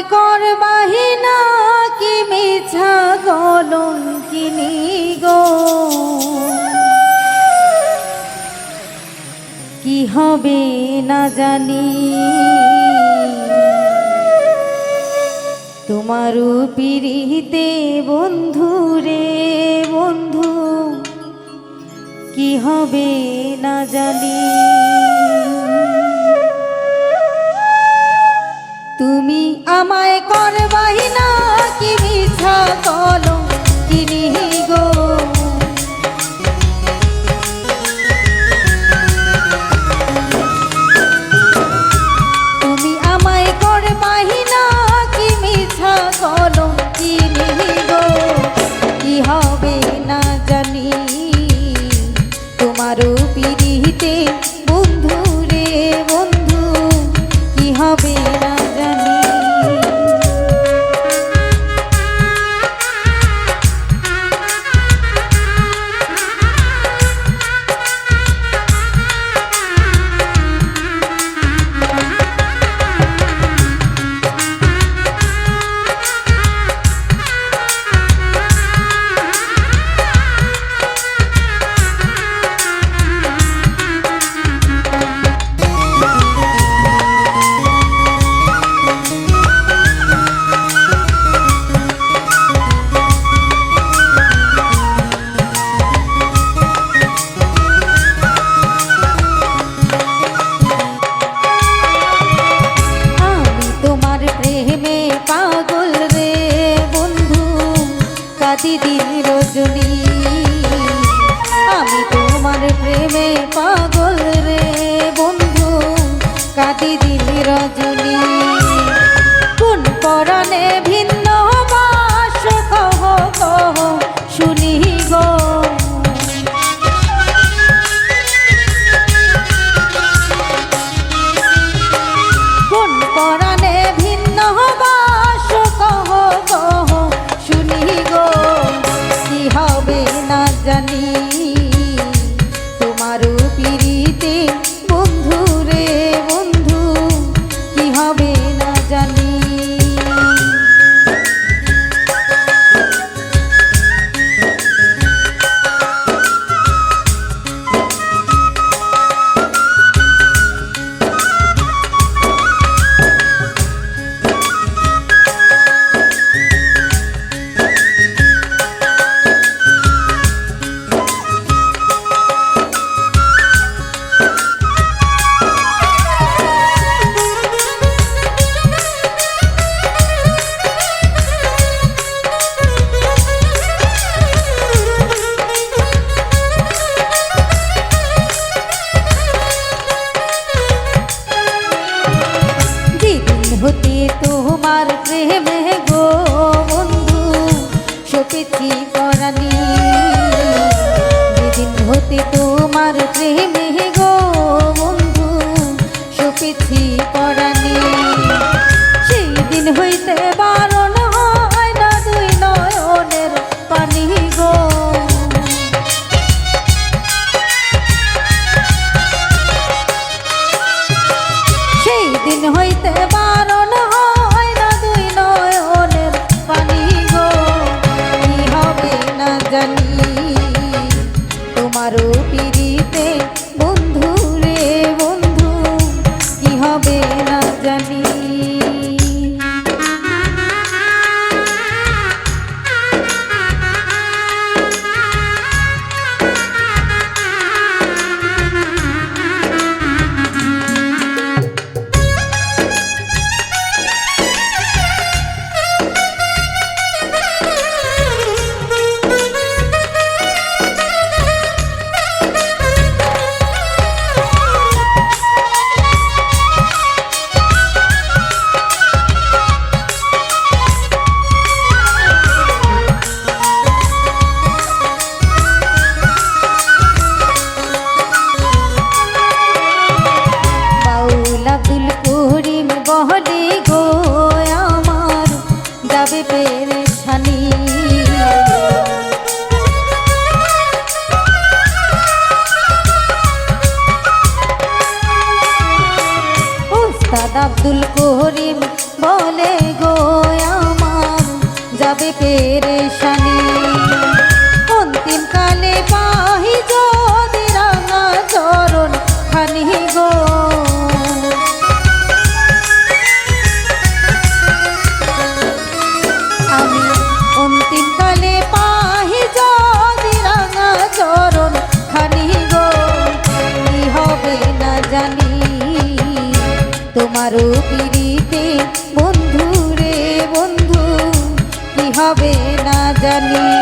আমায় করবাহি না কি মিছা কলঙ্কিনি গো কি হবে না জানি। তোমারও পিড়িতে বন্ধু রে বন্ধু, কি হবে না জানি। তুমি আমায় করবাই না কি মিছা কলো কাদি দিন রজনী আমি তোমার প্রেমে পাগল প্রেমে গো বন্ধু সপেছি পরানি। যেদিন হতে তোমার প্রেমে গো বন্ধু সপেছি পরানি। সেই দিন হইতে আব্দুল করিম বলে গো আমার যাবে পেরেশানি তোমারও পিড়িতে বন্ধু রে বন্ধু কি হবে না জানি।